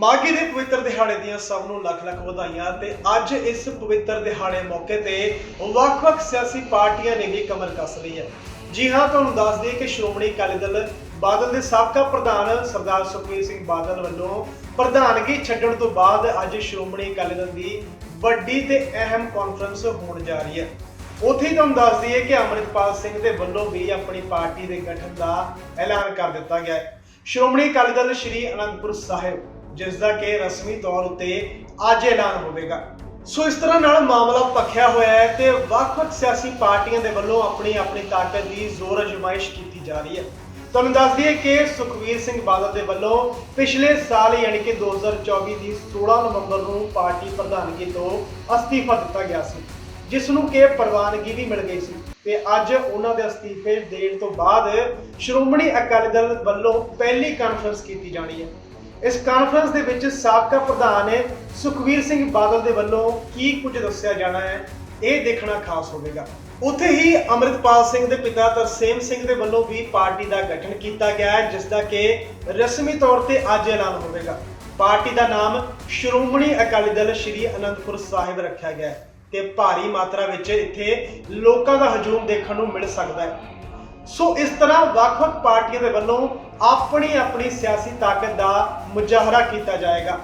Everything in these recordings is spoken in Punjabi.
ਮਾਘੀ ਦੇ ਪਵਿੱਤਰ ਦਿਹਾੜੇ ਦੀਆਂ ਸਭ ਨੂੰ ਲੱਖ ਲੱਖ ਵਧਾਈਆਂ ਤੇ ਅੱਜ ਇਸ ਪਵਿੱਤਰ ਦਿਹਾੜੇ ਮੌਕੇ ਤੇ ਵੱਖ-ਵੱਖ ਸਿਆਸੀ ਪਾਰਟੀਆਂ ਨੇ ਵੀ ਕਮਰ ਕੱਸ ਲਈ ਹੈ। ਜੀ ਹਾਂ, ਤੁਹਾਨੂੰ ਦੱਸ ਦਈਏ ਕਿ ਸ਼੍ਰੋਮਣੀ ਅਕਾਲੀ ਦਲ ਬਾਦਲ ਦੇ ਸਾਬਕਾ ਪ੍ਰਧਾਨ ਸਰਦਾਰ ਸੁਖਬੀਰ ਸਿੰਘ ਬਾਦਲ ਵੱਲੋਂ ਪ੍ਰਧਾਨਗੀ ਛੱਡਣ ਤੋਂ ਬਾਅਦ ਅੱਜ ਸ਼੍ਰੋਮਣੀ ਅਕਾਲੀ ਦਲ ਦੀ ਵੱਡੀ ਤੇ ਅਹਿਮ ਕਾਨਫਰੰਸ ਹੋਣ ਜਾ ਰਹੀ ਹੈ। ਉੱਥੇ ਹੀ ਤੁਹਾਨੂੰ ਦੱਸ ਦਈਏ ਕਿ ਅੰਮ੍ਰਿਤਪਾਲ ਸਿੰਘ ਦੇ ਵੱਲੋਂ ਵੀ ਆਪਣੀ ਪਾਰਟੀ ਦੇ ਗਠਨ ਦਾ ਐਲਾਨ ਕਰ ਦਿੱਤਾ ਗਿਆ ਹੈ। ਸ਼੍ਰੋਮਣੀ ਅਕਾਲੀ ਦਲ ਸ਼੍ਰੀ ਅਨੰਦਪੁਰ ਸਾਹਿਬ ਜਿਸ ਦਾ ਕਿ ਰਸਮੀ ਤੌਰ ਉੱਤੇ ਅੱਜ ਐਲਾਨ ਹੋਵੇਗਾ। ਸੋ ਇਸ ਤਰ੍ਹਾਂ ਨਾਲ ਮਾਮਲਾ ਪੱਖਿਆ ਹੋਇਆ ਹੈ ਤੇ ਵੱਖ-ਵੱਖ ਸਿਆਸੀ ਪਾਰਟੀਆਂ ਦੇ ਵੱਲੋਂ ਆਪਣੀ ਆਪਣੀ ਤਾਕਤ ਦੀ ਜ਼ੋਰ ਅਜ਼ਮਾਇਸ਼ ਕੀਤੀ ਜਾ ਰਹੀ ਹੈ। ਤੁਹਾਨੂੰ ਦੱਸ ਦਈਏ ਕਿ ਸੁਖਵੀਰ ਸਿੰਘ ਬਾਦਲ ਦੇ ਵੱਲੋਂ ਪਿਛਲੇ ਸਾਲ ਯਾਨੀ ਕਿ 2024 ਦੀ 16 ਨਵੰਬਰ ਨੂੰ ਪਾਰਟੀ ਪ੍ਰਧਾਨਗੀ ਤੋਂ ਅਸਤੀਫਾ ਦਿੱਤਾ ਗਿਆ ਸੀ, ਜਿਸ ਨੂੰ ਕਿ ਪ੍ਰਵਾਨਗੀ ਵੀ ਮਿਲ ਗਈ ਸੀ ਤੇ ਅੱਜ ਉਹਨਾਂ ਦੇ ਅਸਤੀਫੇ ਦੇਣ ਤੋਂ ਬਾਅਦ ਸ਼੍ਰੋਮਣੀ ਅਕਾਲੀ ਦਲ ਵੱਲੋਂ ਪਹਿਲੀ ਕਾਨਫਰੰਸ ਕੀਤੀ ਜਾਣੀ ਹੈ। ਇਸ ਕਾਨਫਰੰਸ ਦੇ ਵਿੱਚ ਸਾਬਕਾ ਪ੍ਰਧਾਨ ਸੁਖਵੀਰ ਸਿੰਘ ਬਾਦਲ ਦੇ ਵੱਲੋਂ ਕੀ ਕੁਝ ਦੱਸਿਆ ਜਾਣਾ ਹੈ, ਇਹ ਦੇਖਣਾ ਖਾਸ ਹੋਵੇਗਾ। ਉੱਥੇ ਹੀ ਅਮਰਿਤਪਾਲ ਸਿੰਘ ਦੇ ਪਿਤਾ ਤਰਸੇਮ ਸਿੰਘ ਦੇ ਵੱਲੋਂ ਵੀ ਪਾਰਟੀ ਦਾ ਗਠਨ ਕੀਤਾ ਗਿਆ ਹੈ, ਜਿਸ ਦਾ ਕਿ ਰਸਮੀ ਤੌਰ ਤੇ ਅੱਜ ਐਲਾਨ ਹੋਵੇਗਾ। ਪਾਰਟੀ ਦਾ ਨਾਮ ਸ਼੍ਰੋਮਣੀ ਅਕਾਲੀ ਦਲ ਸ਼੍ਰੀ ਅਨੰਦਪੁਰ ਸਾਹਿਬ ਰੱਖਿਆ ਗਿਆ ਹੈ ਤੇ ਭਾਰੀ ਮਾਤਰਾ ਵਿੱਚ ਇੱਥੇ ਲੋਕਾਂ ਦਾ ਹਜੂਮ ਦੇਖਣ ਨੂੰ ਮਿਲ ਸਕਦਾ ਹੈ। ਸੋ ਇਸ ਤਰ੍ਹਾਂ ਵੱਖ-ਵੱਖ ਪਾਰਟੀਆਂ ਦੇ ਵੱਲੋਂ ਆਪਣੀ ਆਪਣੀ ਸਿਆਸੀ ਤਾਕਤ ਦਾ ਮੁਜ਼ਾਹਰਾ ਕੀਤਾ ਜਾਏਗਾ।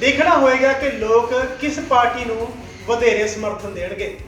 ਦੇਖਣਾ ਹੋਏਗਾ ਕਿ ਲੋਕ ਕਿਸ ਪਾਰਟੀ ਨੂੰ ਵਧੇਰੇ ਸਮਰਥਨ ਦੇਣਗੇ।